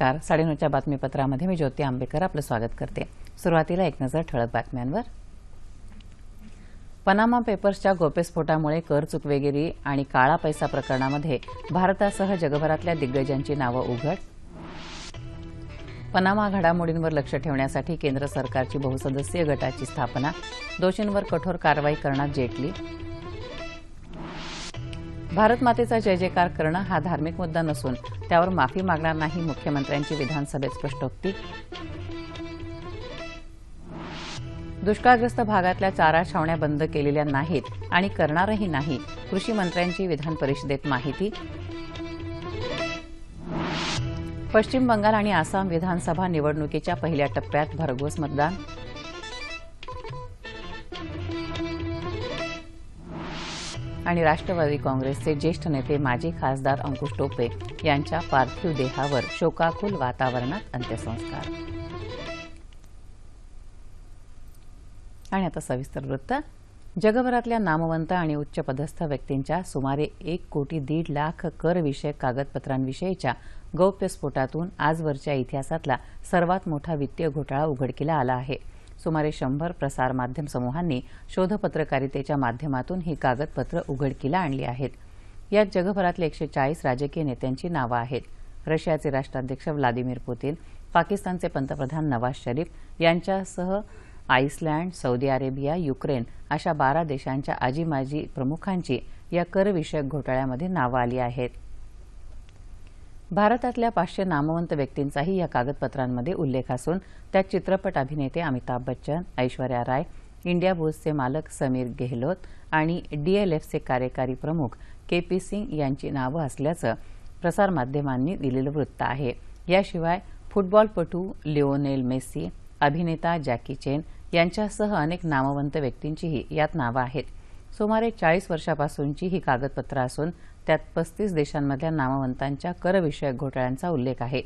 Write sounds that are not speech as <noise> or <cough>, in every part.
नमस्कार. साडेनऊच्या बातमीपत्रामध्ये मी ज्योती आंबेकर आपलं स्वागत करते. सुरुवातीला एक नजर ठळक बातम्यांवर. पनामा पेपर्सच्या गोप्यस्फोटामुळे कर चुकवेगिरी आणि काळा पैसा प्रकरणामध्ये भारतासह जगभरातल्या दिग्गजांची नावं उघड. पनामा घडामोडींवर लक्ष ठेवण्यासाठी केंद्र सरकारची बहुसदस्यीय गटाची स्थापना. दोषींवर कठोर कारवाई करणार जेटली. भारतमातेचा जय जयकार करणं हा धार्मिक मुद्दा नसून त्यावर माफी मागणार नाही मुख्यमंत्र्यांची विधानसभेत स्पष्टोक्ती. दुष्काळग्रस्त भागातल्या चारा छावण्या बंद केलेल्या नाहीत आणि करणारही नाही कृषी मंत्र्यांची विधान परिषदेत माहिती. पश्चिम बंगाल आणि आसाम विधानसभा निवडणुकीच्या पहिल्या टप्प्यात भरघोस मतदान. आणि राष्ट्रवादी काँग्रेसचे ज्येष्ठ नेते माजी खासदार अंकुश टोपे यांच्या पार्थिव देहावर शोकाकुल वातावरणात अंत्यसंस्कार. आणि आता सविस्तर वृत्त. जगभरातल्या नामवंत आणि उच्चपदस्थ व्यक्तींच्या सुमारे एक कोटी दीड लाख करविषयक कागदपत्रांविषयीच्या गौप्यस्फोटातून आजवरच्या इतिहासातला सर्वात मोठा वित्तीय घोटाळा उघडकीला आला आहे. सुमारे शंभर प्रसारमाध्यम समूहांनी शोधपत्रकारितेच्या माध्यमातून ही कागदपत्र उघडकीला आणली आहेत. यात जगभरातले एकशे चाळीस राजकीय नेत्यांची नावं आहेत. रशियाचे राष्ट्राध्यक्ष व्लादिमीर पुतीन पाकिस्तानचे पंतप्रधान नवाज शरीफ यांच्यासह आईसलँड सौदी अरेबिया युक्रेन अशा बारा देशांच्या आजी माजी प्रमुखांची या करविषयक घोटाळ्यामध्ये नावं आली आहेत. भारतातल्या पाचशे नामवंत व्यक्तींचाही या कागदपत्रांमध्ये उल्लेख असून त्यात चित्रपट अभिनेते अमिताभ बच्चन ऐश्वर्या राय इंडिया बुल्सचे मालक समीर गेहलोत आणि डीएलएफचे कार्यकारी प्रमुख के पी सिंग यांची नावं असल्याचं प्रसारमाध्यमांनी दिलेलं वृत्त आहे. याशिवाय फुटबॉलपटू लिओनेल मेस्सी अभिनेता जॅकी चेन यांच्यासह अनेक नामवंत व्यक्तींचीही यात नावं आहेत. सुमारे चाळीस वर्षापासूनची ही कागदपत्रं असून त्यात पस्तीस देशांमधल्या नामवंतांच्या करविषयक घोटाळ्यांचा उल्लेख आहे.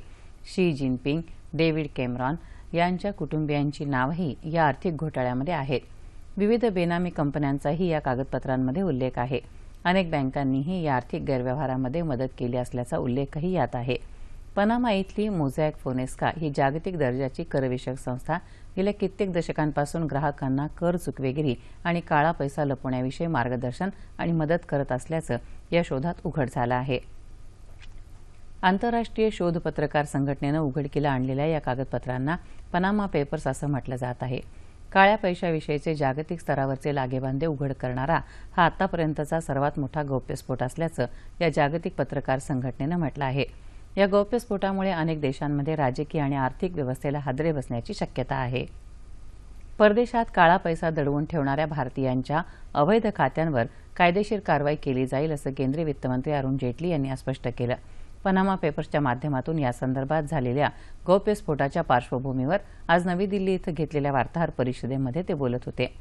शी जिनपिंग डेव्हिड कॅमरॉन यांच्या कुटुंबियांची नावही या आर्थिक घोटाळ्यामध्ये आहेत. विविध बेनामी कंपन्यांचाही या कागदपत्रांमध्ये उल्लेख आहे. अनेक बँकांनीही या आर्थिक गैरव्यवहारामध्ये मदत केली असल्याचा उल्लेखही यात आहे. पनामा इथली मोझॅक फोनेस्का ही जागतिक दर्जाची करविषयक संस्था. गेल्या कित्येक दशकांपासून ग्राहकांना कर चुकवेगिरी आणि काळा पैसा लपवण्याविषयी मार्गदर्शन आणि मदत करत असल्याचं या शोधात उघड झालं आहे. आंतरराष्ट्रीय शोध पत्रकार संघटनेनं उघडकीला आणलेल्या या कागदपत्रांना पनामा पेपर्स असं म्हटलं जात आहे. काळ्या पैशाविषयीचे जागतिक स्तरावरचे लागेबांधे उघड करणारा हा आतापर्यंतचा सर्वात मोठा गौप्यस्फोट असल्याचं या जागतिक पत्रकार संघटनेनं म्हटलं आहे. या गौप्यस्फोटामुळे अनेक देशांमध्ये राजकीय आणि आर्थिक व्यवस्थेला हादरे बसण्याची शक्यता आहे. परदेशात काळा पैसा दडवून ठेवणाऱ्या भारतीयांच्या अवैध खात्यांवर कायदेशीर कारवाई केली जाईल असं केंद्रीय वित्तमंत्री अरुण जेटली यांनी आज स्पष्ट केलं. पनामा पेपर्सच्या माध्यमातून यासंदर्भात झालेल्या गौप्यस्फोटाच्या पार्श्वभूमीवर आज नवी दिल्ली इथं घेतलेल्या वार्ताहर परिषदेमध्ये ते बोलत होते.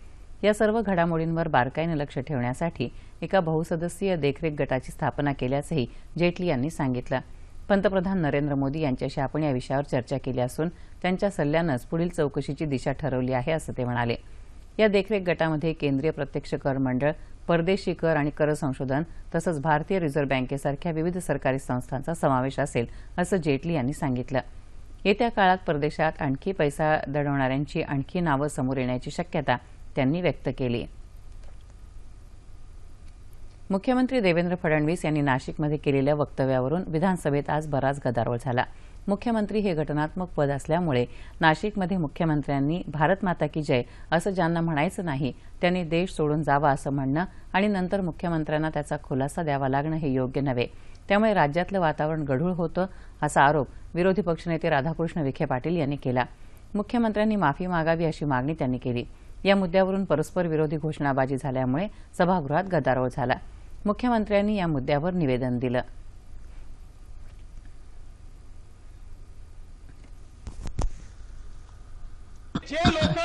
या सर्व घडामोडींवर बारकाईनं लक्ष ठेवण्यासाठी एका बहुसदस्यीय देखरेख गटाची स्थापना केल्याचंही जेटली यांनी सांगितलं. पंतप्रधान नरेंद्र मोदी यांच्याशी आपण या विषयावर चर्चा केली असून त्यांच्या सल्ल्यानंच पुढील चौकशीची दिशा ठरवली आहे असं ते म्हणाले. या देखरेख गटामध्ये केंद्रीय प्रत्यक्ष कर मंडळ परदेशी कर आणि कर संशोधन तसंच भारतीय रिझर्व्ह बँकेसारख्या विविध सरकारी संस्थांचा समावेश असेल असं जेटली यांनी सांगितलं. येत्या काळात परदेशात आणखी पैसा दडवणाऱ्यांची आणखी नावं समोर येण्याची शक्यता त्यांनी व्यक्त केली. मुख्यमंत्री देवेंद्र फडणवीस यांनी नाशिकमध्ये केलेल्या वक्तव्यावरून विधानसभेत आज बराच गदारोळ झाला. मुख्यमंत्री हे घटनात्मक पद असल्यामुळे नाशिकमध्ये मुख्यमंत्र्यांनी भारत माता की जय असं ज्यांना म्हणायचं नाही त्यांनी देश सोडून जावा असं म्हणणं आणि नंतर मुख्यमंत्र्यांना त्याचा खुलासा द्यावा लागणं हे योग्य नव्हे. त्यामुळे राज्यातलं वातावरण गढूळ होतं असा आरोप विरोधी पक्षनेते राधाकृष्ण विखे पाटील यांनी केला. मुख्यमंत्र्यांनी माफी मागावी अशी मागणी त्यांनी केली. या मुद्द्यावरून परस्पर विरोधी घोषणाबाजी झाल्यामुळे सभागृहात गदारोळ झाला. मुख्यमंत्र्यांनी या मुद्द्यावर निवेदन दिलं. जे लोक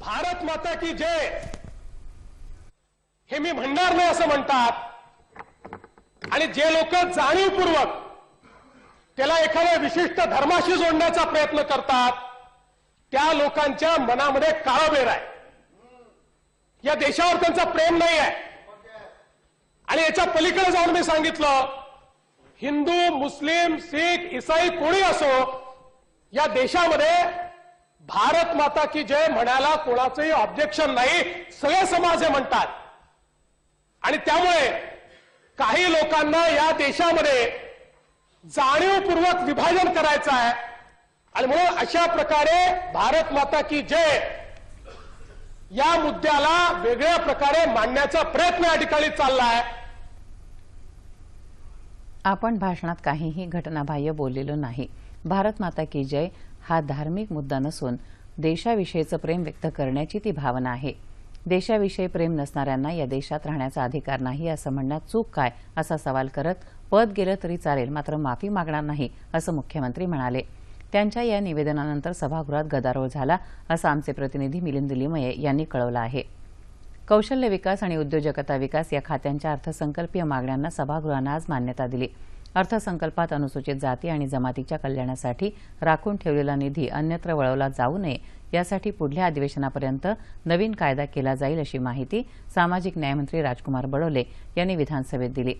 भारत माता की जय हे मी म्हणणार नाही असं म्हणतात. आणि जे लोक जाणीवपूर्वक त्याला एखाद्या विशिष्ट धर्माशी जोडण्याचा प्रयत्न करतात त्या लोकांच्या मनामध्ये काळबेर आहे. या देशावर त्यांचं प्रेम नाही आहे आणि याच्या पलीकडे जाऊन मी सांगितलं हिंदू मुस्लिम सिख इसाई कोणी असो या देशामध्ये भारत माता की जय म्हणायला कोणाचंही ऑब्जेक्शन नाही सगळे समाज हे म्हणतात. आणि त्यामुळे काही लोकांना या देशामध्ये जाणीवपूर्वक विभाजन करायचं आहे. आणि म्हणून अशा प्रकारे भारत माता की जय या मुद्द्याला वेगळ्या प्रकारे मांडण्याचा प्रयत्न या ठिकाणी चालला आहे. आपण भाषणात काहीही घटनाबाह्य बोललेलो नाही. भारत माता की जय हा धार्मिक मुद्दा नसून देशाविषयीचं प्रेम व्यक्त करण्याची ती भावना आहे. देशाविषयी प्रेम नसणाऱ्यांना या देशात राहण्याचा अधिकार नाही असं म्हणण्यात चूक काय असा सवाल करत पद गेलं तरी चालेल मात्र माफी मागणार नाही असं मुख्यमंत्री म्हणाले. त्यांच्या या निवेदनानंतर सभागृहात गदारोळ झाला असं आमचे प्रतिनिधी मिलिंद लिमये यांनी कळवलं आहे. कौशल्य विकास आणि उद्योजकता विकास या खात्यांच्या अर्थसंकल्पीय मागण्यांना सभागृहानं आज मान्यता दिली. अर्थसंकल्पात अनुसूचित जाती आणि जमातीच्या कल्याणासाठी राखून ठेवलेला निधी अन्यत्र वळवला जाऊ नये यासाठी पुढल्या अधिवेशनापर्यंत नवीन कायदा केला जाईल अशी माहिती सामाजिक न्यायमंत्री राजकुमार बडोले यांनी विधानसभेत दिली.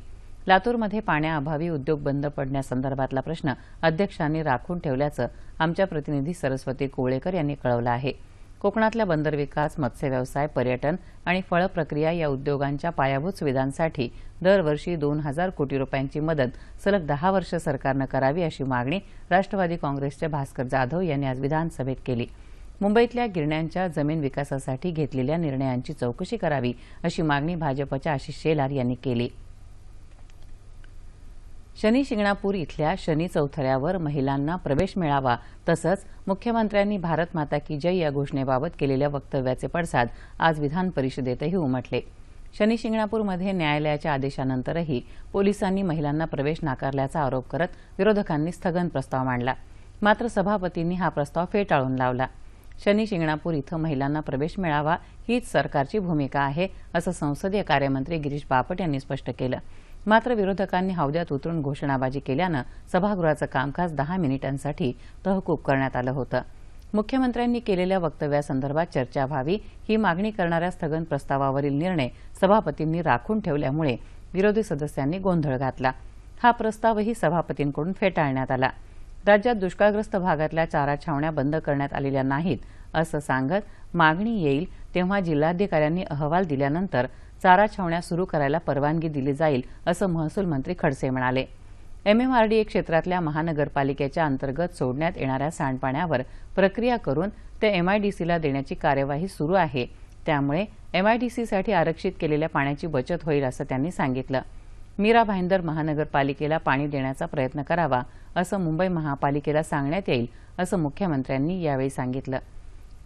लातूरमध्ये पाण्याअभावी उद्योग बंद पडण्यासंदर्भातला प्रश्न अध्यक्षांनी राखून ठेवल्याचं आमच्या प्रतिनिधी सरस्वती कोळेकर यांनी कळवलं आहे. कोकणातल्या बंदर विकास मत्स्य व्यवसाय पर्यटन आणि फळ प्रक्रिया या उद्योगांच्या पायाभूत सुविधांसाठी दरवर्षी दोन हजार कोटी रुपयांची मदत सलग दहा वर्ष सरकारनं करावी अशी मागणी राष्ट्रवादी काँग्रेसचे भास्कर जाधव यांनी आज विधानसभेत केली. मुंबईतल्या गिरण्यांच्या जमीन विकासासाठी घेतलेल्या निर्णयांची चौकशी करावी अशी मागणी भाजपच्या आशिष शेलार यांनी केली. शनी शिंगणापूर इथल्या शनी चौथऱ्यावर महिलांना प्रवेश मिळावा तसंच मुख्यमंत्र्यांनी भारत माता की जय या घोषणेबाबत केलेल्या वक्तव्याचे पडसाद आज विधान परिषदेतही उमटले. शनी शिंगणापूरमध्ये न्यायालयाच्या आदेशानंतरही पोलिसांनी महिलांना प्रवेश नाकारल्याचा आरोप करत विरोधकांनी स्थगन प्रस्ताव मांडला. मात्र सभापतींनी हा प्रस्ताव फेटाळून लावला. शनी शिंगणापूर इथं महिलांना प्रवेश मिळावा हीच सरकारची भूमिका आहे असं संसदीय कार्यमंत्री गिरीश बापट यांनी स्पष्ट केलं. मात्र विरोधकांनी हौद्यात उतरून घोषणाबाजी केल्यानं सभागृहाचं कामकाज दहा मिनिटांसाठी तहकूब करण्यात आलं होतं. मुख्यमंत्र्यांनी केलेल्या वक्तव्यासंदर्भात चर्चा व्हावी ही मागणी करणाऱ्या स्थगन प्रस्तावावरील निर्णय सभापतींनी राखून ठेवल्यामुळे विरोधी सदस्यांनी गोंधळ घातला. हा प्रस्तावही सभापतींकडून फेटाळण्यात आला. राज्यात दुष्काळग्रस्त भागातल्या चारा छावण्या बंद करण्यात आलेल्या नाहीत असं सांगत मागणी येईल तेव्हा जिल्हाधिकाऱ्यांनी अहवाल दिल्यानंतर चारा छावण्या सुरू करायला परवानगी दिली जाईल असं महसूल मंत्री खडसे म्हणाले. एमएमआरडीए क्षेत्रातल्या महानगरपालिकेच्या अंतर्गत सोडण्यात येणाऱ्या सांडपाण्यावर प्रक्रिया करून ते एमआयडीसीला देण्याची कार्यवाही सुरू आहे. त्यामुळे एमआयडीसीसाठी आरक्षित केलेल्या पाण्याची बचत होईल असं त्यांनी सांगितलं. मीरा भाईंदर महानगरपालिकेला पाणी देण्याचा प्रयत्न करावा असं मुंबई महापालिकेला सांगण्यात येईल असं मुख्यमंत्र्यांनी यावेळी सांगितलं.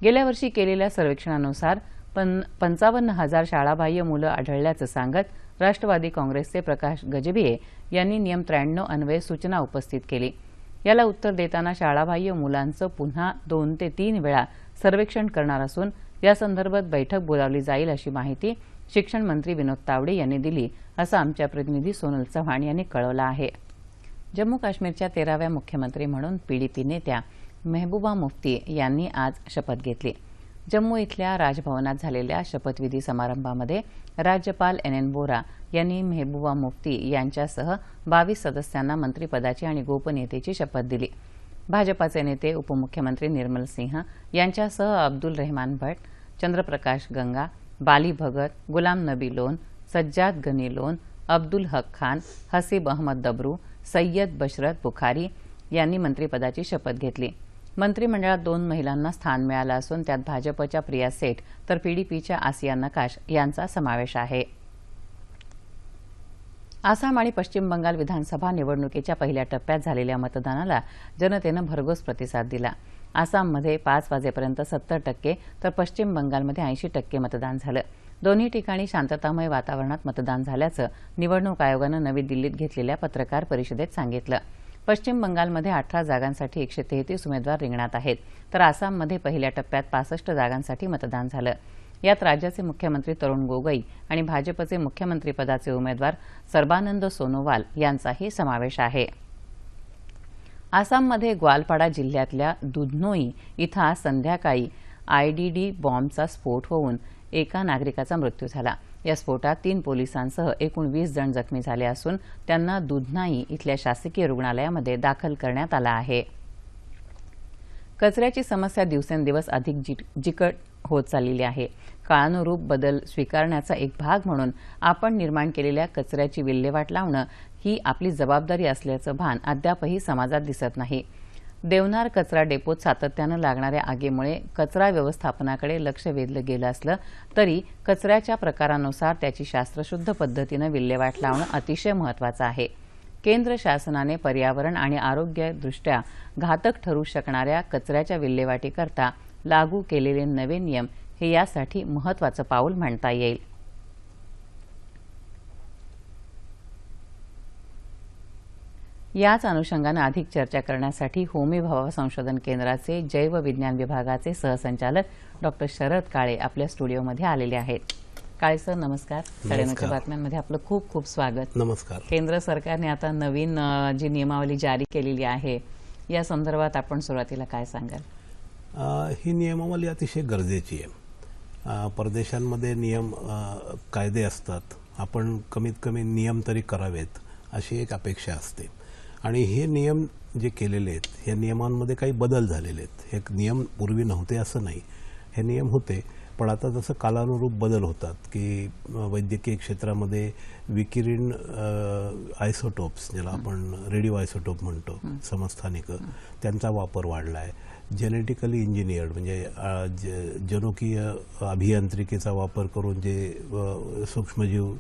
गेल्या वर्षी केलेल्या सर्वेक्षणानुसार पण पंचावन्न हजार शाळाबाह्य मुलं आढळल्याचं सांगत राष्ट्रवादी काँग्रेसचे प्रकाश गजभिये यांनी नियम त्र्याण्णव अन्वये सूचना उपस्थित केली. याला उत्तर देताना शाळाबाह्य मुलांचं पुन्हा दोन ते तीन वेळा सर्वेक्षण करणार असून यासंदर्भात बैठक बोलावली जाईल अशी माहिती शिक्षण मंत्री विनोद तावडे यांनी दिली असं आमच्या प्रतिनिधी सोनल चव्हाण यांनी कळवलं आहे. जम्मू काश्मीरच्या तेराव्या मुख्यमंत्री म्हणून पीडीपी नेत्या मेहबूबा मुफ्ती यांनी आज शपथ घेतली. जम्मू इथल्या राजभवनात झालेल्या शपथविधी समारंभामध्ये राज्यपाल एन एन बोरा यांनी मेहबूबा मुफ्ती यांच्यासह बावीस सदस्यांना मंत्रिपदाची आणि गोपनीयतेची शपथ दिली. भाजपाचे नेते उपमुख्यमंत्री निर्मल सिंह यांच्यासह अब्दुल रेहमान भट चंद्रप्रकाश गंगा बाली भगत गुलाम नबी लोन सज्जाद गनी लोन अब्दुल हक खान हसीब अहमद दबरू सय्यद बशरत बुखारी यांनी मंत्रिपदाची शपथ घेतली. मंत्रिमंडळात दोन महिलांना स्थान मिळालं असून त्यात भाजपच्या प्रिया सेठ तर पीडीपीच्या आसिया नकाश यांचा समावेश आहे. आसाम आणि पश्चिम बंगाल विधानसभा निवडणुकीच्या पहिल्या टप्प्यात झालेल्या मतदानाला जनतेनं भरघोस प्रतिसाद दिला. आसाममध्ये पाच वाजेपर्यंत सत्तर टक्के तर पश्चिम बंगालमध्ये ऐंशी टक्के मतदान झालं. दोन्ही ठिकाणी शांततामय वातावरणात मतदान झाल्याचं निवडणूक आयोगानं नवी दिल्लीत घेतलेल्या पत्रकार परिषदेत सांगितलं. पश्चिम बंगालमध्ये अठरा जागांसाठी एकशे तेहतीस उमेदवार रिंगणात आहेत. तर आसाममध्ये पहिल्या टप्प्यात पासष्ट जागांसाठी मतदान झालं. यात राज्याचे मुख्यमंत्री तरुण गोगोई आणि भाजपचे मुख्यमंत्रीपदाचे उमेदवार सर्बानंद सोनोवाल यांचाही समावेश आहे. आसाममध्ये ग्वालपाडा जिल्ह्यातल्या दुधनोई इथं आज संध्याकाळी आयडीडी बॉम्बचा स्फोट होऊन एका नागरिकाचा मृत्यू झाला. या स्फोटात तीन पोलिसांसह एकूण वीस जण जखमी झाले असून त्यांना दुधनाई इथल्या शासकीय रुग्णालयामध्ये दाखल करण्यात आलं आहे. कचऱ्याची समस्या दिवसेंदिवस अधिक जिकट होत चाललेली आहे. काळानुरूप बदल स्वीकारण्याचा एक भाग म्हणून आपण निर्माण केलेल्या कचऱ्याची विल्हेवाट लावणं ही आपली जबाबदारी असल्याचं भान अद्यापही समाजात दिसत नाही. देवनार कचरा डेपोत सातत्यानं लागणाऱ्या आगीमुळे कचरा व्यवस्थापनाकडे लक्ष वेधलं गेलं असलं तरी कचऱ्याच्या प्रकारानुसार त्याची शास्त्रशुद्ध पद्धतीनं विल्हेवाट लावणं अतिशय महत्त्वाचं आहे. केंद्र शासनाने पर्यावरण आणि आरोग्यदृष्ट्या घातक ठरू शकणाऱ्या कचऱ्याच्या विल्हेवाटीकरता लागू केलेले नवे नियम हे यासाठी महत्त्वाचं पाऊल म्हणता येईल. याच अनुषंगानं अधिक चर्चा करण्यासाठी होमी भाभा संशोधन केंद्राचे जैव विज्ञान विभागाचे सहसंचालक डॉक्टर शरद काळे आपल्या स्टुडिओमध्ये आलेले आहेत. काळे सर नमस्कार. साडेनऊच्या बातम्यांमध्ये आपलं खूप खूप स्वागत. नमस्कार. केंद्र सरकारने आता नवीन जी नियमावली जारी केलेली आहे या संदर्भात आपण सुरुवातीला काय सांगाल? ही नियमावली अतिशय गरजेची आहे. परदेशांमध्ये नियम कायदे असतात. आपण कमीत कमी नियम तरी करावेत अशी एक अपेक्षा असते. आणि हे नियम जे केलेले आहेत या नियमांमध्ये काही बदल झालेले आहेत. हे नियम पूर्वी नव्हते असं नाही. हे नियम होते पण आता जसं कालानुरूप बदल होतात की वैद्यकीय क्षेत्रामध्ये विकिरण आयसोटोप्स ज्याला आपण रेडिओ आयसोटोप म्हणतो समस्थानिक त्यांचा वापर वाढला आहे जेनेटिकली इंजिनियर्ड म्हणजे जनुकीय अभियांत्रिकीचा वापर करून जे सूक्ष्मजीव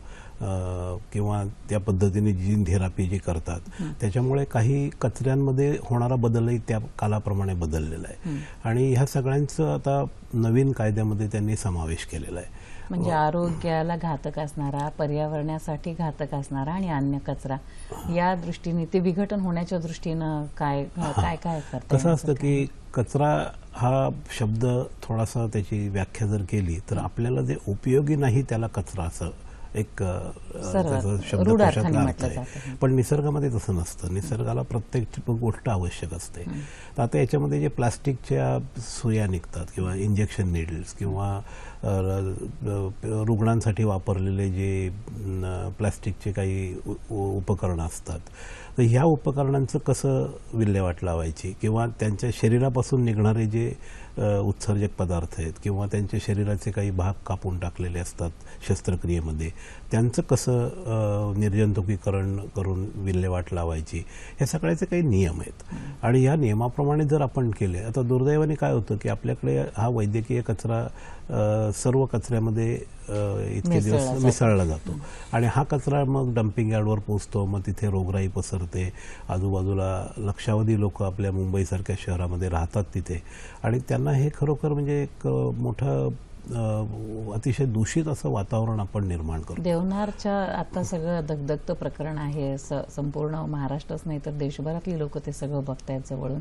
किंवा त्या पद्धतीने जीन थेरपी जी करतात त्याच्यामुळे काही कचऱ्यांमध्ये होणारा बदलही त्या कालाप्रमाणे बदललेला आहे. आणि ह्या सगळ्यांचं आता नवीन कायद्यामध्ये त्यांनी समावेश केलेला आहे. म्हणजे आरोग्याला घातक असणारा पर्यावरणासाठी घातक असणारा आणि अन्य कचरा या दृष्टीने ते विघटन होण्याच्या दृष्टीनं काय काय काय करता कसं असतं की कचरा हा शब्द थोडासा त्याची व्याख्या जर केली तर आपल्याला जे उपयोगी नाही त्याला कचरा असं एक जातं. पण निसर्गामध्ये तसं नसतं. निसर्गाला प्रत्येक गोष्ट आवश्यक असते. तर आता याच्यामध्ये जे प्लास्टिकच्या सुया निघतात किंवा इंजेक्शन निडल्स किंवा रुग्णांसाठी वापरलेले जे प्लास्टिकचे काही उपकरणं असतात. तर ह्या उपकरणांचं कसं विल्हेवाट लावायची? किंवा त्यांच्या शरीरापासून निघणारे जे उत्सर्जक पदार्थ आहेत किंवा त्यांच्या शरीराचे काही भाग कापून टाकलेले असतात शस्त्रक्रियेमध्ये. त्यांचं कसं निर्जंतुकीकरण करून विल्हेवाट लावायची हे सगळ्याचे काही नियम आहेत. आणि या नियमाप्रमाणे जर आपण केले आता दुर्दैवाने काय होतं की आपल्याकडे हा वैद्यकीय कचरा सर्व कचऱ्यामध्ये इतके दिवस. मिसळला जातो. आणि हा कचरा मग डम्पिंग यार्डवर पोचतो मग तिथे रोगराई पसरते आजूबाजूला लक्षावधी लोक आपल्या मुंबईसारख्या शहरामध्ये राहतात तिथे. आणि त्यांना हे खरोखर म्हणजे एक मोठं अतिशय दूषित असं वातावरण आपण निर्माण करतो. देवनारच्या आता सगळं दगदगतं प्रकरण आहे संपूर्ण महाराष्ट्रच नाही तर देशभरातली लोक ते सगळं बघतायत जवळून.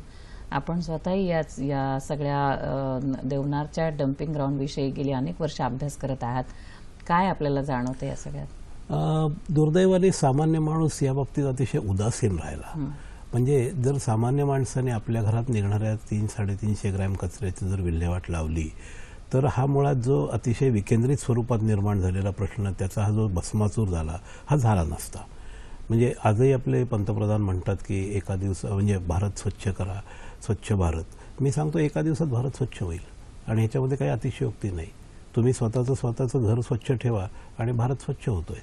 आपण स्वतःही याच या सगळ्या देवनारच्या डम्पिंग ग्राउंड विषयी गेली अनेक वर्ष अभ्यास करत आहात. काय आपल्याला जाणवतं या सगळ्यात? दुर्दैवाने सामान्य माणूस या बाबतीत अतिशय उदासीन राहिला. म्हणजे जर सामान्य माणसाने आपल्या घरात निघणाऱ्या तीन साडेतीनशे ग्रॅम कचऱ्याची जर विल्हेवाट लावली तर हा मुळात जो अतिशय विकेंद्रित स्वरूपात निर्माण झालेला प्रश्न त्याचा हा जो भस्माचूर झाला हा झाला नसता. म्हणजे आजही आपले पंतप्रधान म्हणतात की एका दिवस म्हणजे भारत स्वच्छ करा स्वच्छ भारत. मी सांगतो एका दिवसात भारत स्वच्छ होईल. आणि ह्याच्यामध्ये काही अतिशयोक्ती नाही. तुम्ही स्वतःचं स्वतःचं घर स्वच्छ ठेवा आणि भारत स्वच्छ होतोय.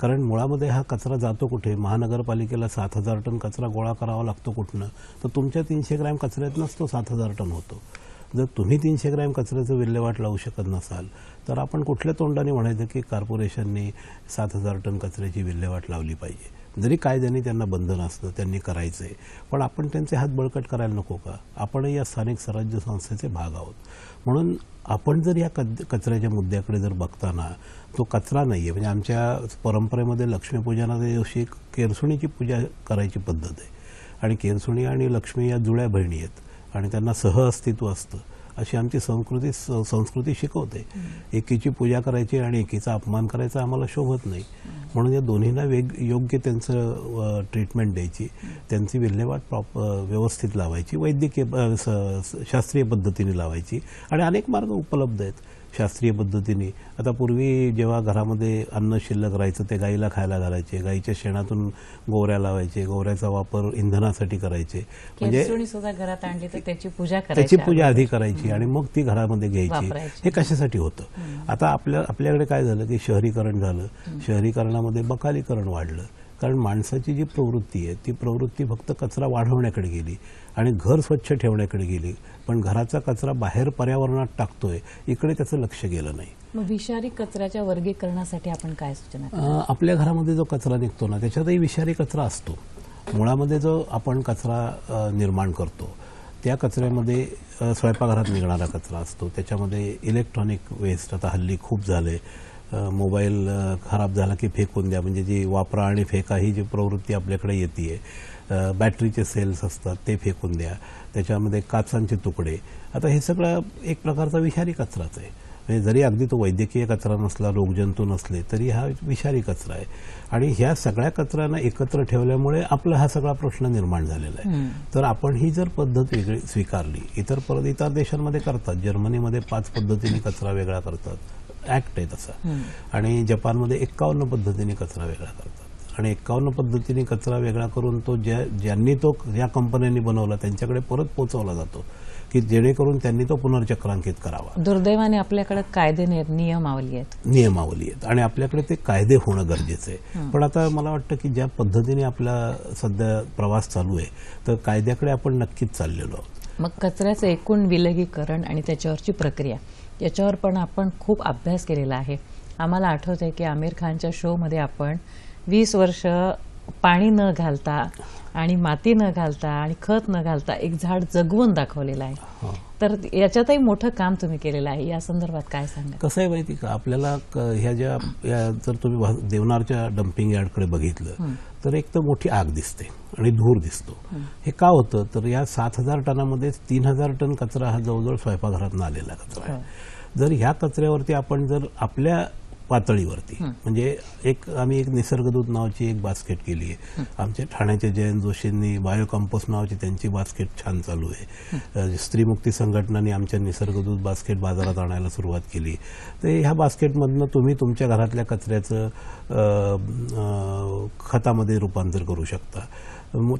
कारण मुळामध्ये हा कचरा जातो कुठे? महानगरपालिकेला सात हजार टन कचरा गोळा करावा लागतो कुठनं? तर तुमच्या तीनशे ग्रॅम कचऱ्यातनंच तो सात हजार टन होतो. जर तुम्ही तीनशे ग्रॅम कचऱ्याचं विल्हेवाट लावू शकत नसाल तर आपण कुठल्या तोंडाने म्हणायचं की कॉर्पोरेशनने सात हजार टन कचऱ्याची विल्हेवाट लावली पाहिजे? जरी कायद्याने त्यांना बंधन असतं त्यांनी करायचं आहे पण आपण त्यांचे हात बळकट करायला नको का? आपणही या स्थानिक स्वराज्य संस्थेचे भाग आहोत. म्हणून आपण जर या कच- कचऱ्याच्या मुद्द्याकडे जर बघताना तो कचरा नाही आहे म्हणजे आमच्या परंपरेमध्ये लक्ष्मीपूजनाच्या दिवशी केरसुणीची पूजा करायची पद्धत आहे. आणि केरसुणी आणि लक्ष्मी या जुळ्या बहिणी आहेत. आणि त्यांना सहअस्तित्व असतं. अशी आमची संस्कृती संस्कृती शिकवते. एकीची पूजा करायची आणि एकीचा अपमान करायचा आम्हाला शोभत नाही. म्हणून या दोन्हींना वेग योग्य त्यांचं ट्रीटमेंट द्यायची. त्यांची विल्हेवाट प्रॉप व्यवस्थित लावायची. वैद्यकीय शास्त्रीय पद्धतीने लावायची. आणि अनेक मार्ग उपलब्ध आहेत. शास्त्रीय पद्धतीने. आता पूर्वी जेव्हा घरामध्ये अन्न शिल्लक राहायचं ते गाईला खायला घालायचे. गाईच्या शेणातून गोवऱ्या लावायचे. गोवऱ्याचा वापर इंधनासाठी करायचे. म्हणजे सुद्धा घरात आणली तर त्याची पूजा त्याची पूजा आधी. करायची आणि मग ती घरामध्ये घ्यायची. हे कशासाठी होतं? आता आपल्या आपल्याकडे काय झालं की शहरीकरण झालं. शहरीकरणामध्ये बकालीकरण वाढलं. कारण माणसाची जी प्रवृत्ती आहे ती प्रवृत्ती फक्त कचरा वाढवण्याकडे गेली आणि घर स्वच्छ ठेवण्याकडे गेली. पण घराचा कचरा बाहेर पर्यावरणात टाकतोय इकडे त्याचं लक्ष गेलं नाही. मग विषारी कचऱ्याच्या वर्गीकरणासाठी आपण काय सूचना आपल्या घरामध्ये जो कचरा निघतो ना त्याच्यातही विषारी कचरा असतो. मुळामध्ये जो आपण कचरा निर्माण करतो त्या कचऱ्यामध्ये स्वयंपाकघरात निघणारा कचरा असतो. त्याच्यामध्ये इलेक्ट्रॉनिक वेस्ट आता हल्ली खूप झाले मोबाईल खराब झाला की फेकून द्या. म्हणजे जी वापरा आणि फेका ही जी प्रवृत्ती आपल्याकडे येते बॅटरीचे सेल्स असतात ते फेकून द्या. त्याच्यामध्ये काचांचे तुकडे. आता हे सगळं एक प्रकारचा विषारी कचराच आहे. म्हणजे जरी अगदी तो वैद्यकीय कचरा नसला रोगजंतू नसले तरी हा विषारी कचरा आहे. आणि ह्या सगळ्या कचऱ्यांना एकत्र ठेवल्यामुळे आपला हा सगळा प्रश्न निर्माण झालेला आहे. तर आपण ही जर पद्धत वेगळी स्वीकारली इतर परत इतर देशांमध्ये करतात. जर्मनीमध्ये पाच पद्धतीने कचरा वेगळा करतात. ऍक्ट आहे तसा. आणि जपानमध्ये एक्कावन्न पद्धतीने कचरा वेगळा करतात. आणि एक्कावन्न पद्धतीने कचरा वेगळा करून तो ज्या ज्यांनी तो ज्या कंपन्यांनी बनवला त्यांच्याकडे परत पोहोचवला जातो की जेणेकरून त्यांनी तो पुनर्चक्रांकित करावा. दुर्दैवाने आपल्याकडे कायदे नियमावली आहेत. नियमावली आहेत. आणि आपल्याकडे ते कायदे होणं गरजेचं आहे. पण आता मला वाटतं की ज्या पद्धतीने आपला सध्या प्रवास चालू आहे तर कायद्याकडे आपण नक्कीच चाललेलो आहोत. मग कचऱ्याचं एकूण विलगीकरण आणि त्याच्यावरची प्रक्रिया. याच्यावर पण आपण खूप अभ्यास केलेला आहे. आम्हाला आठवत आहे की आमिर खानच्या शोमध्ये आपण वीस वर्ष पाणी न घालता आणि माती न घालता आणि खत न घालता एक झाड जगवून दाखवलेलं आहे. तर याच्यातही मोठं काम तुम्ही केलेलं आहे. या संदर्भात काय सांगा कसं आहे माहिती का? आपल्याला ह्या ज्या जर तुम्ही देवनारच्या डम्पिंग यार्डकडे बघितलं तर एक तर मोठी आग दिसते. आणि धूर दिसतो. हे. का होतं? तर या सात हजार टनामध्ये तीन हजार टन कचरा हा जवळजवळ स्वयंपाकघरात आलेला कचरा आहे. जर ह्या कचऱ्यावरती आपण जर आपल्या पातळीवरती म्हणजे एक आम्ही एक निसर्गदूत नावाची एक बास्केट केली आहे. आमच्या ठाण्याच्या जयंत जोशींनी बायो कंपोस्ट नावाची त्यांची बास्केट छान चालू आहे. स्त्रीमुक्ती संघटनांनी आमच्या निसर्गदूत बास्केट बाजारात आणायला सुरुवात केली. तर ह्या बास्केटमधनं तुम्ही तुमच्या घरातल्या कचऱ्याचं खतामध्ये रूपांतर करू शकता.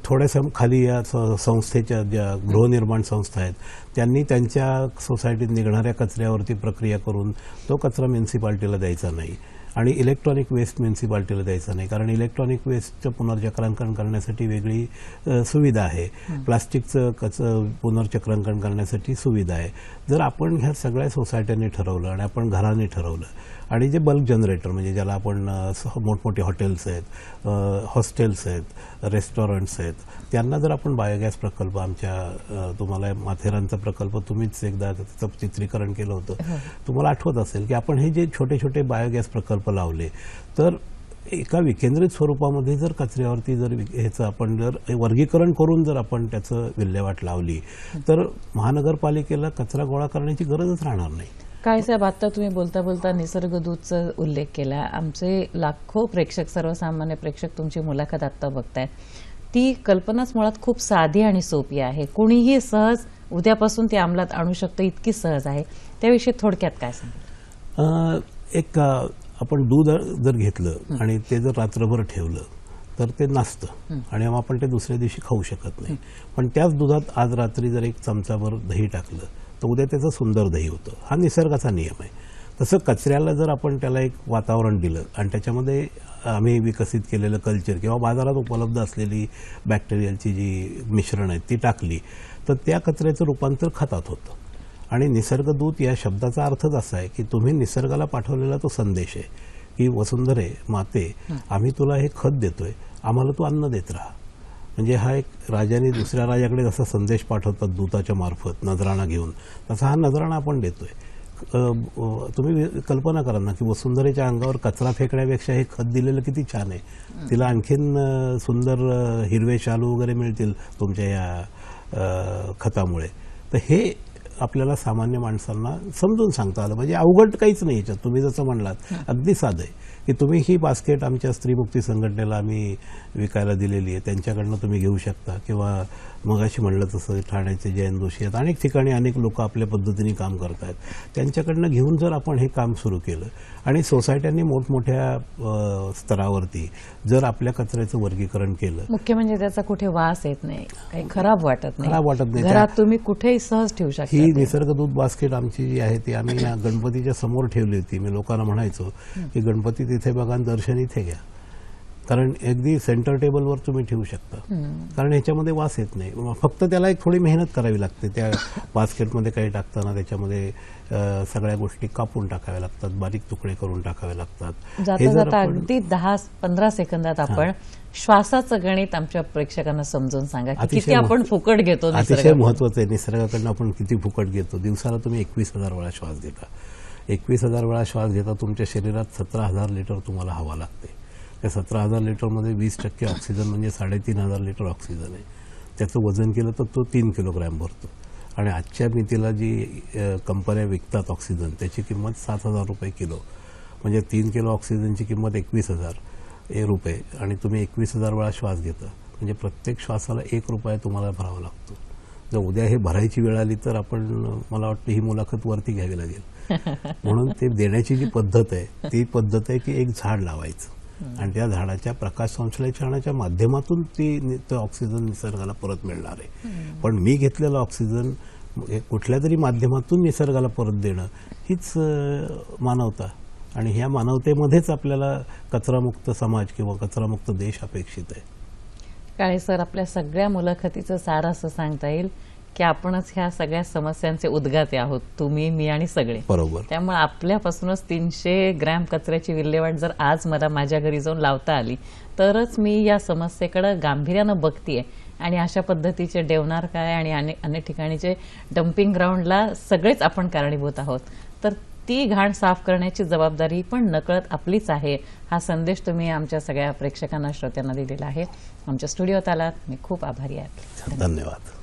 थोड्याशा खाली या स- संस्थेच्या ज्या गृहनिर्माण संस्था आहेत त्यांनी त्यांच्या सोसायटीत निघणाऱ्या कचऱ्यावरती प्रक्रिया करून तो कचरा म्युन्सिपाल्टीला द्यायचा नाही. आणि इलेक्ट्रॉनिक वेस्ट म्युन्सिपाल्टीला द्यायचा नाही. कारण इलेक्ट्रॉनिक वेस्टचं पुनर्चक्रांकन करण्यासाठी वेगळी सुविधा आहे. प्लास्टिकचं कच पुनर्चक्रांकन करण्यासाठी सुविधा आहे. जर आपण ह्या सगळ्या सोसायट्यांनी ठरवलं आणि आपण घराने ठरवलं आणि जे बल्क जनरेटर म्हणजे ज्याला आपण मोठमोठे हॉटेल्स आहेत हॉस्टेल्स आहेत रेस्टॉरंट्स आहेत त्यांना जर आपण बायोगॅस प्रकल्प आमच्या तुम्हाला माथेरानचा प्रकल्प तुम्हीच एकदा त्याचं चित्रीकरण केलं होतं. तुम्हाला आठवत असेल की आपण हे जे छोटे छोटे बायोगॅस प्रकल्प लावले. तर एका विकेंद्रित स्वरूपामध्ये जर कचऱ्यावरती जर ह्याचं आपण जर वर्गीकरण करून जर आपण त्याचं विल्हेवाट लावली तर महानगरपालिकेला कचरा गोळा करण्याची गरजच राहणार नाही. काय साहेब आता तुम्ही बोलता बोलता निसर्गदूतचा उल्लेख केला. आमचे लाखो प्रेक्षक सर्वसामान्य प्रेक्षक तुमची मुलाखत आत्ता बघतायत. ती कल्पनाच मुळात खूप साधी आणि सोपी आहे. कुणीही सहज उद्यापासून ती अंमलात आणू शकतं इतकी सहज आहे. त्याविषयी थोडक्यात काय सांगा एक आपण दूध जर घेतलं आणि ते जर रात्रभर ठेवलं तर ते नासतं. आणि मग आपण ते दुसऱ्या दिवशी खाऊ शकत नाही. पण त्याच दुधात आज रात्री जर एक चमचाभर दही टाकलं तर उद्या त्याचं सुंदर दही होतं. हा निसर्गाचा नियम आहे. तसं कचऱ्याला जर आपण त्याला एक वातावरण दिलं आणि त्याच्यामध्ये आम्ही विकसित केलेलं कल्चर किंवा बाजारात उपलब्ध असलेली बॅक्टेरियलची जी मिश्रण आहेत ती टाकली तर त्या कचऱ्याचं रूपांतर खतात होतं. आणि निसर्गदूत या शब्दाचा अर्थच असा आहे की तुम्ही निसर्गाला पाठवलेला तो संदेश आहे की वसुंधरे माते आम्ही तुला हे खत देतोय आम्हाला तू अन्न देत राहा. म्हणजे हा एक राजाने दुसऱ्या राजाकडे जसा संदेश पाठवतात दूताच्या मार्फत नजराणा घेऊन तसा हा नजराणा आपण देतोय. तुम्ही कल्पना करा ना की वसुंधरेच्या अंगावर कचरा फेकण्यापेक्षा हे खत दिलेलं किती छान आहे. तिला आणखीन सुंदर हिरवे शालू वगैरे मिळतील तुमच्या या खतामुळे. तर हे आपल्याला सामान्य माणसांना समजून सांगता आलं म्हणजे अवघड काहीच नाही याच्यात. तुम्ही जसं म्हणलात अगदी साधं आहे. की तुम्ही ही बास्केट आमच्या स्त्रीमुक्ती संघटनेला आम्ही विकायला दिलेली आहे. त्यांच्याकडनं तुम्ही घेऊ शकता. किंवा मगाशी म्हणलं तसं ठाण्याचे जयंत जोशी आहेत. अनेक ठिकाणी अनेक लोक आपल्या पद्धतीने काम करत आहेत त्यांच्याकडनं घेऊन जर आपण हे काम सुरू केलं आणि सोसायट्यांनी मोठमोठ्या स्तरावरती जर आपल्या कचऱ्याचं वर्गीकरण केलं. मुख्य म्हणजे त्याचा कुठे वास येत नाही. काही खराब वाटत नाही. खराब वाटत नाही. तुम्ही कुठेही सहज ठेवू शकता. ही. निसर्गदूत बास्केट आमची जी आहे ती आम्ही गणपतीच्या समोर ठेवली होती. मी लोकांना म्हणायचो की गणपती तिथे बघा आणि दर्शन इथे घ्या. कारण अगदी सेंटर टेबलवर तुम्ही ठेवू शकता. कारण ह्याच्यामध्ये वास येत नाही. फक्त त्याला एक थोडी मेहनत करावी लागते. त्या बास्केटमध्ये काही टाकताना त्याच्यामध्ये सगळ्या गोष्टी कापून टाकाव्या लागतात बारीक तुकडे करून टाकावे लागतात. हे जर अगदी दहा पंधरा सेकंदात आपण श्वासाचं गणित आमच्या प्रेक्षकांना समजून सांगा किती आपण फुकट घेतो अतिशय. महत्वाचं आहे. निसर्गाकडनं आपण किती फुकट घेतो. दिवसाला तुम्ही एकवीस हजार वेळा श्वास घेता. एकवीस हजार वेळा श्वास घेता तुमच्या शरीरात सतरा हजार लिटर तुम्हाला हवा लागते. त्या सतरा हजार लिटरमध्ये वीस टक्के ऑक्सिजन म्हणजे साडेतीन हजार लिटर ऑक्सिजन आहे. त्याचं वजन केलं तर तो तीन किलोग्रॅम भरतो. आणि आजच्या मितीला जी कंपन्या विकतात ऑक्सिजन त्याची किंमत सात हजार रुपये किलो. म्हणजे तीन किलो ऑक्सिजनची किंमत एकवीस हजार ए रुपये. आणि तुम्ही एकवीस हजार वेळा श्वास घेता. म्हणजे प्रत्येक श्वासाला एक रुपया तुम्हाला भरावा लागतो. जर उद्या हे भरायची वेळ आली तर आपण मला वाटतं ही मुलाखत वरती घ्यावी लागेल. <laughs> म्हणून ते देण्याची जी पद्धत आहे ती पद्धत आहे की एक झाड लावायचं. आणि त्या झाडाच्या प्रकाश संश्लेषणाच्या माध्यमातून ती तो ऑक्सिजन निसर्गाला परत मिळणार आहे. पण मी घेतलेला ऑक्सिजन कुठल्या तरी माध्यमातून निसर्गाला परत देणं हीच मानवता. आणि ह्या मानवतेमध्येच आपल्याला कचरामुक्त समाज किंवा कचरामुक्त देश अपेक्षित आहे. काळे सर आपल्या सगळ्या मुलाखतीचं सार असं सांगता येईल. की आपणच ह्या सगळ्या समस्यांचे उद्गाते आहोत. तुम्ही मी आणि सगळे. बरोबर. त्यामुळे आपल्यापासूनच तीनशे ग्रॅम कचऱ्याची विल्हेवाट जर आज मला माझ्या घरी जाऊन लावता आली तरच मी या समस्येकडे गांभीर्यानं बघतीये. आणि अशा पद्धतीचे डेवणार काय आणि अनेक अनेक ठिकाणीचे डम्पिंग ग्राउंडला सगळेच आपण कारणीभूत आहोत. तर ती घाण साफ करण्याची जबाबदारी पण नकळत आपलीच आहे हा संदेश तुम्ही आमच्या सगळ्या प्रेक्षकांना श्रोत्यांना दिलेला आहे. आमच्या स्टुडिओत आलात. मी खूप आभारी आहे. धन्यवाद.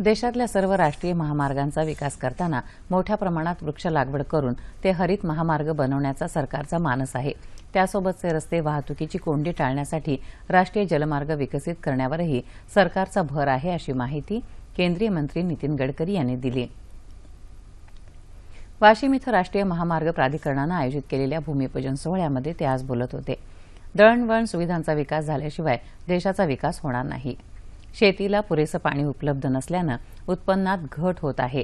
देशातल्या सर्व राष्ट्रीय महामार्गांचा विकास करताना मोठ्या प्रमाणात वृक्ष लागवड करून ते हरित महामार्ग बनवण्याचा सरकारचा मानस आहे. त्यासोबतचे रस्ते वाहतुकीची कोंडी टाळण्यासाठी राष्ट्रीय जलमार्ग विकसित करण्यावरही सरकारचा भर आहे अशी माहिती केंद्रीय मंत्री नितीन गडकरी यांनी दिली. वाशिम इथं राष्ट्रीय महामार्ग प्राधिकरणानं आयोजित केलेल्या भूमिपूजन सोहळ्यामध्ये ते आज बोलत होते. दळणवळण सुविधांचा विकास झाल्याशिवाय देशाचा विकास होणार नाही. शेतीला पुरेसं पाणी उपलब्ध नसल्यानं उत्पन्नात घट होत आहे.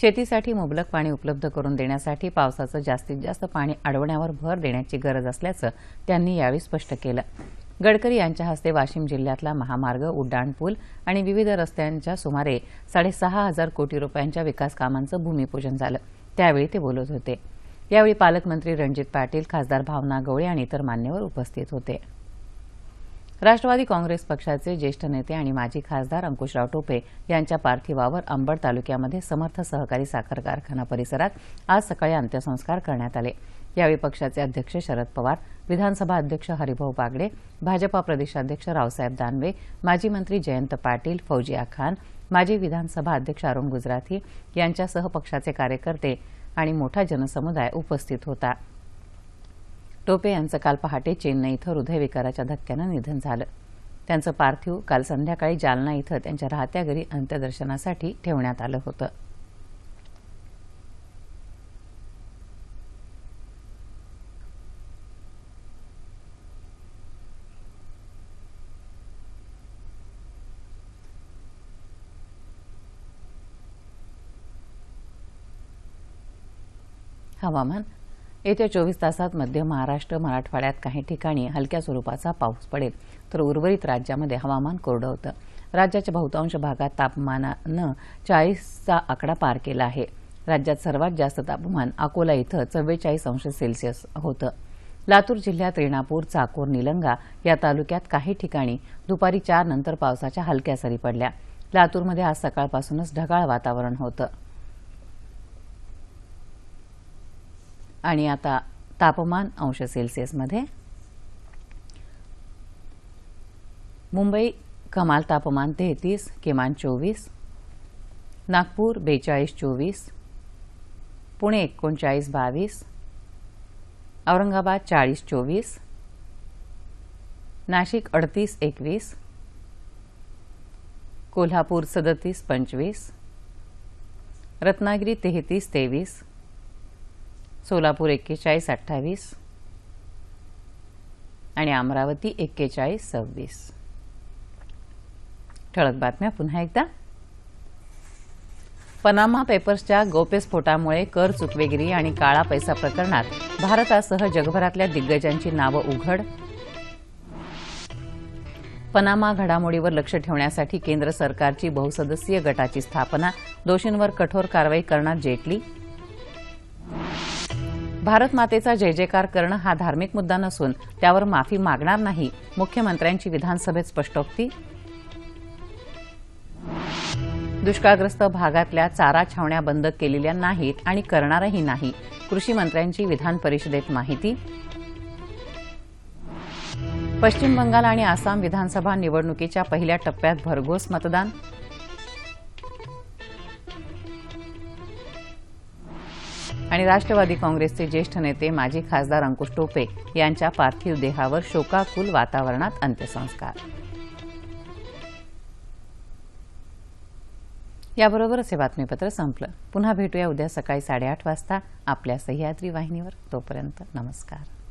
शेतीसाठी मुबलक पाणी उपलब्ध करून देण्यासाठी पावसाचं जास्तीत जास्त पाणी अडवण्यावर भर देण्याची गरज असल्याचं त्यांनी यावेळी स्पष्ट केलं. गडकरी यांच्या हस्ते वाशिम जिल्ह्यातला महामार्ग उड्डाणपूल आणि विविध रस्त्यांच्या सुमारे साडेसहा हजार कोटी रुपयांच्या विकास कामांचं भूमिपूजन झालं. त्यावेळी ते बोलत होते. यावेळी पालकमंत्री रणजित पाटील खासदार भावना गवळे आणि इतर मान्यवर उपस्थित होते. राष्ट्रवादी काँग्रेस पक्षाचे ज्येष्ठ नेते आणि माजी खासदार अंकुशराव टोपे यांच्या पार्थिवावर अंबड तालुक्यामध्ये समर्थ सहकारी साखर कारखाना परिसरात आज सकाळी अंत्यसंस्कार करण्यात आले. यावेळी पक्षाचे अध्यक्ष शरद पवार विधानसभा अध्यक्ष हरिभाऊ बागडे भाजपा प्रदेशाध्यक्ष रावसाहेब दानवे माजी मंत्री जयंत पाटील फौजिया खान माजी विधानसभा अध्यक्ष अरुण गुजराथी यांच्यासह पक्षाचे कार्यकर्ते आणि मोठा जनसमुदाय उपस्थित होता. टोपे यांचं काल पहाटे चेन्नई इथं हृदयविकाराच्या धक्क्यानं निधन झालं. त्यांचं पार्थिव काल संध्याकाळी जालना इथं त्यांच्या राहत्या घरी अंत्यदर्शनासाठी ठेवण्यात आलं होतं. हवामान येत्या चोवीस तासात मध्य महाराष्ट्र मराठवाड्यात काही ठिकाणी हलक्या स्वरूपाचा पाऊस पडेल तर उर्वरित राज्यामध्ये हवामान कोरडं होतं. राज्याच्या बहुतांश भागात तापमानानं चाळीसचा आकडा पार केला आहे. राज्यात सर्वात जास्त तापमान अकोला इथं चव्वेचाळीस अंश सेल्सिअस होतं. लातूर जिल्ह्यात रेणापूर चाकूर निलंगा या तालुक्यात काही ठिकाणी दुपारी चार नंतर पावसाच्या हलक्या सरी पडल्या. लातूरमध्ये आज सकाळपासूनच ढगाळ वातावरण होतं. आणि आता तापमान अंश सेल्सिअसमध्ये मुंबई कमाल तापमान तेहतीस किमान चोवीस नागपूर बेचाळीस चोवीस पुणे एकोणचाळीस बावीस औरंगाबाद चाळीस चोवीस नाशिक अडतीस एकवीस कोल्हापूर सदतीस पंचवीस रत्नागिरी तेहतीस तेवीस सोलापूर एक्केचाळीस अठ्ठावीस आणि अमरावती एक्केचाळीस सव्वीस. ठळक बातम्या पुन्हा एकदा. पनामा पेपर्सच्या गौप्यस्फोटामुळे कर चुकवेगिरी आणि काळा पैसा प्रकरणात भारतासह जगभरातल्या दिग्गजांची नावं उघड. पनामा घडामोडीवर लक्ष ठेवण्यासाठी केंद्र सरकारची बहुसदस्यीय गटाची स्थापना दोषींवर कठोर कारवाई करणार जेटली. भारत मातेचा जय जयकार करणं हा धार्मिक मुद्दा नसून त्यावर माफी मागणार नाही मुख्यमंत्र्यांची विधानसभेत स्पष्टोक्ती. दुष्काळग्रस्त भागातल्या चारा छावण्या बंद केलेल्या नाहीत आणि करणारही नाही कृषी मंत्र्यांची विधान परिषदेत माहिती. पश्चिम बंगाल आणि आसाम विधानसभा निवडणुकीच्या पहिल्या टप्प्यात भरघोस मतदान. आणि राष्ट्रवादी काँग्रेसचे ज्येष्ठ नेते माजी खासदार अंकुश टोपे यांच्या पार्थिव देहावर शोकाकुल वातावरणात अंत्यसंस्कार. याबरोबरच हे बातमीपत्र संपलं. पुन्हा भेटूया उद्या सकाळी साडेआठ वाजता आपल्या सह्याद्री वाहिनीवर. तोपर्यंत नमस्कार.